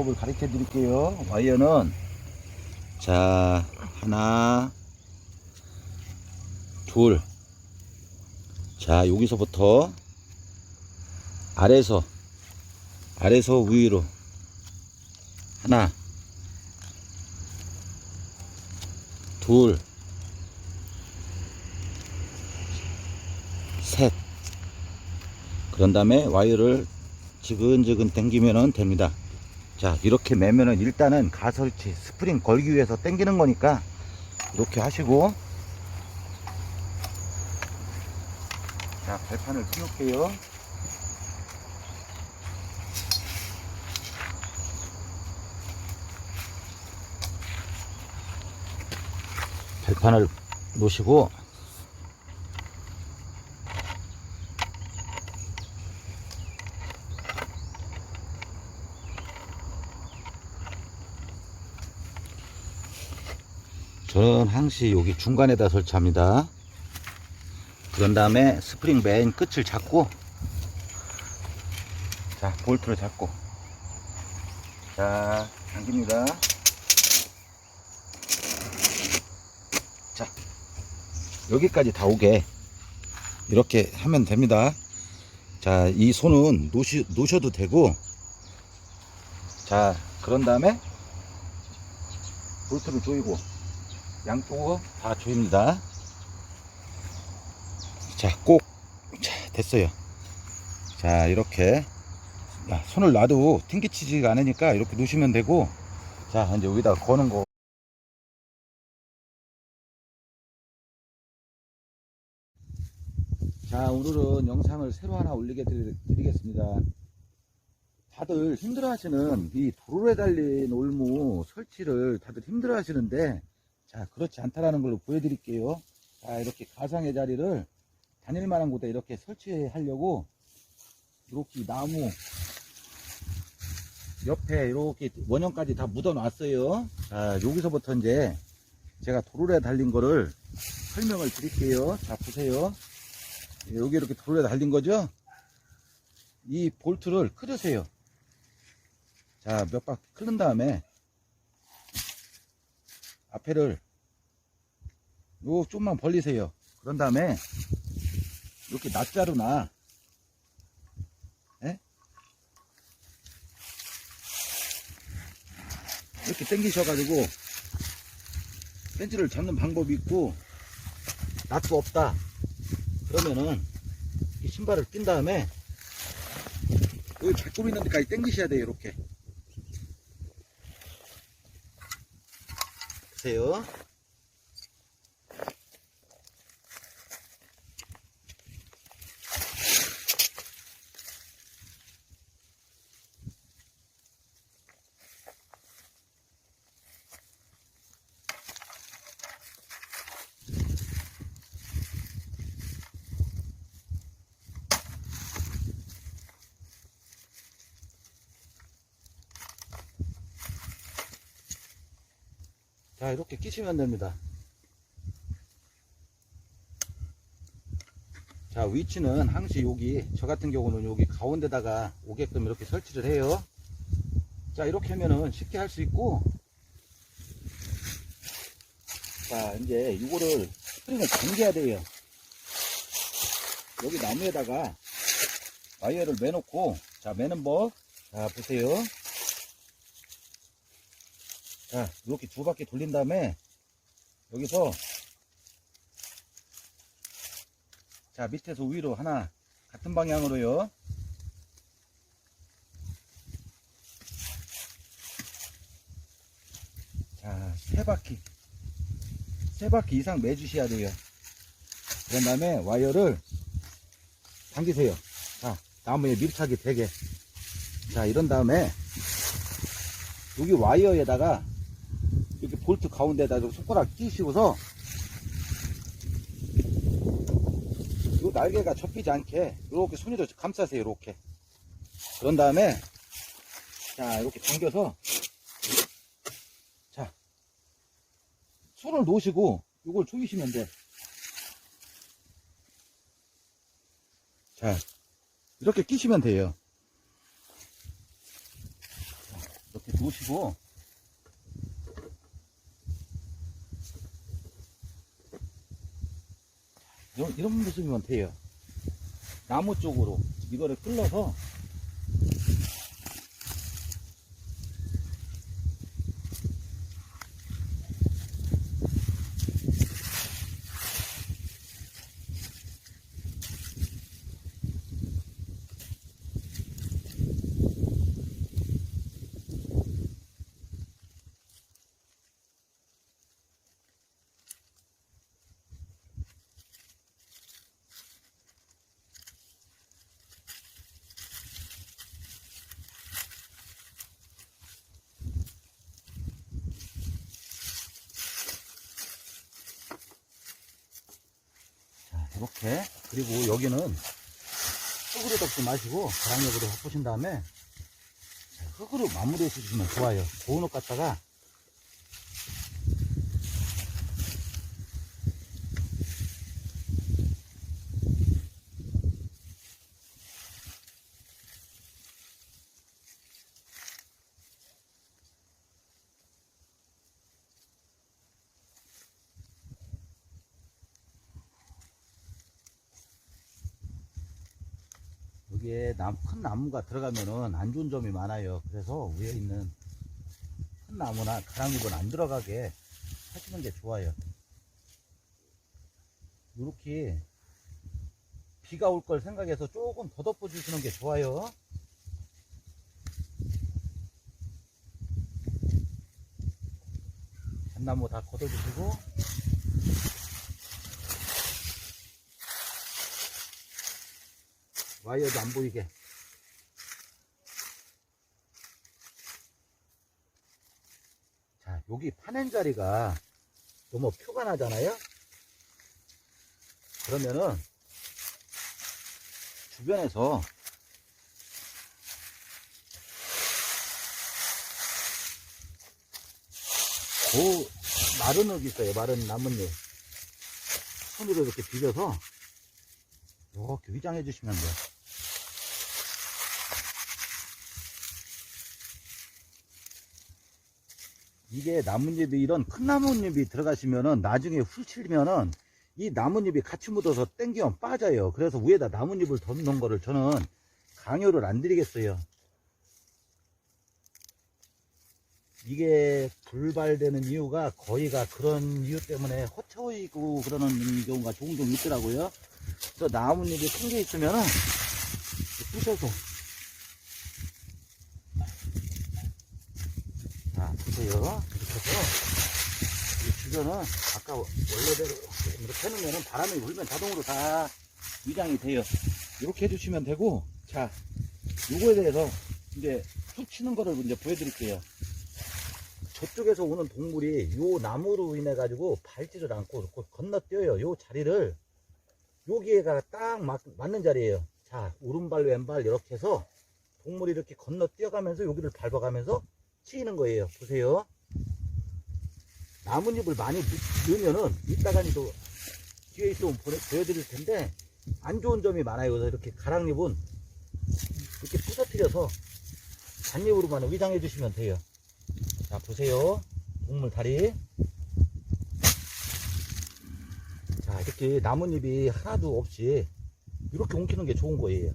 법을 가르쳐 드릴게요. 와이어는 자 하나 둘. 자 여기서부터 아래서 아래서 위로 하나 둘 셋. 그런 다음에 와이어를 지근지근 당기면 됩니다. 자, 이렇게 매면은 일단은 가설치, 스프링 걸기 위해서 당기는 거니까 이렇게 하시고 자, 발판을 띄울게요. 발판을 놓으시고 저는 항시 여기 중간에다 설치합니다. 그런 다음에 스프링 맨 끝을 잡고 자 볼트를 잡고 자 당깁니다. 자 여기까지 다 오게 이렇게 하면 됩니다. 자 이 손은 놓으시, 놓으셔도 되고 자 그런 다음에 볼트를 조이고 양쪽으로 다 조입니다. 자, 꼭, 자, 됐어요. 자, 이렇게. 야, 손을 놔도 튕기치지가 않으니까 이렇게 놓으시면 되고, 자, 이제 여기다 거는 거. 자, 오늘은 영상을 새로 하나 올리게 드리- 드리겠습니다. 다들 힘들어 하시는 이 도로에 달린 올무 설치를 다들 힘들어 하시는데, 자, 그렇지 않다라는 걸로 보여드릴게요. 자, 이렇게 가상의 자리를 다닐 만한 곳에 이렇게 설치하려고, 이렇게 나무, 옆에 이렇게 원형까지 다 묻어 놨어요. 자, 여기서부터 이제 제가 도로에 달린 거를 설명을 드릴게요. 자, 보세요. 여기 이렇게 도로에 달린 거죠? 이 볼트를 클으세요. 자, 몇 바퀴 클른 다음에 앞에를 요 좀만 벌리세요. 그런 다음에 이렇게 낱자루나 예? 이렇게 당기셔가지고 벤치를 잡는 방법이 있고 낫도 없다. 그러면은 이 신발을 낀 다음에 여기 발굽 있는 데까지 당기셔야 돼요. 이렇게 보세요. 자, 이렇게 끼시면 됩니다. 자, 위치는 항시 여기, 저 같은 경우는 여기 가운데다가 오게끔 이렇게 설치를 해요. 자, 이렇게 하면은 쉽게 할 수 있고, 자, 이제 이거를 스프링을 당겨야 돼요. 여기 나무에다가 와이어를 매놓고, 자, 매는 법, 자, 보세요. 자, 이렇게 두 바퀴 돌린 다음에 여기서 자, 밑에서 위로 하나 같은 방향으로요. 자, 세 바퀴. 세 바퀴 이상 매주셔야 돼요. 그런 다음에 와이어를 당기세요. 자, 나무에 밀착이 되게. 자, 이런 다음에 여기 와이어에다가 볼트 가운데다 좀 손가락 끼시고서 이 날개가 접히지 않게 이렇게 손으로 감싸세요 이렇게. 그런 다음에 자 이렇게 당겨서 자 손을 놓으시고 이걸 조이시면 돼 자 이렇게 끼시면 돼요. 이렇게 놓으시고 이런, 이런 모습이면 돼요. 나무 쪽으로 이거를 끌어서 이렇게. 그리고 여기는 흙으로 덮지 마시고 가랑력으로 덮으신 다음에 자, 흙으로 마무리해 주시면 좋아요. 고운 옷 갖다가 여기에 남, 큰 나무가 들어가면은 안 좋은 점이 많아요. 그래서 위에 있는 큰 나무나 가랑잎은 안 들어가게 하시는 게 좋아요. 이렇게 비가 올 걸 생각해서 조금 더 덮어 주시는 게 좋아요. 잣나무 다 걷어주시고 와이어도 안 보이게. 자, 여기 파낸 자리가 너무 표가 나잖아요? 그러면은 주변에서 고 마른 흙 있어요. 마른 나뭇잎. 손으로 이렇게 비벼서 이렇게 위장해 주시면 돼요. 이게 나뭇잎이 이런 큰 나뭇잎이 들어가시면은 나중에 훌치면은 이 나뭇잎이 같이 묻어서 땡기면 빠져요. 그래서 위에다 나뭇잎을 덮는 거를 저는 강요를 안 드리겠어요. 이게 불발되는 이유가 거의가 그런 이유 때문에 허처이고 그러는 경우가 종종 있더라고요. 그래서 나뭇잎이 큰 게 있으면은 부셔서 자 보세요 이렇게 해서 이 주변은 아까 원래대로 이렇게 해놓으면 바람이 불면 자동으로 다 위장이 돼요. 이렇게 해주시면 되고 자 요거에 대해서 이제 툭 치는 거를 이제 보여드릴게요. 저쪽에서 오는 동물이 요 나무로 인해 가지고 밟지를 않고 건너뛰어요. 요 자리를 여기에가 딱 맞, 맞는 자리예요. 자, 오른발, 왼발 이렇게 해서 동물이 이렇게 건너 뛰어가면서 여기를 밟아가면서 치이는 거예요. 보세요. 나뭇잎을 많이 넣으면은 이따가 또 뒤에 있으면 보여드릴 텐데 안 좋은 점이 많아요. 그래서 이렇게 가랑잎은 이렇게 부서뜨려서 잔잎으로만 위장해 주시면 돼요. 자, 보세요. 동물 다리. 자, 이렇게 나뭇잎이 하나도 없이 이렇게 옮기는 게 좋은 거예요.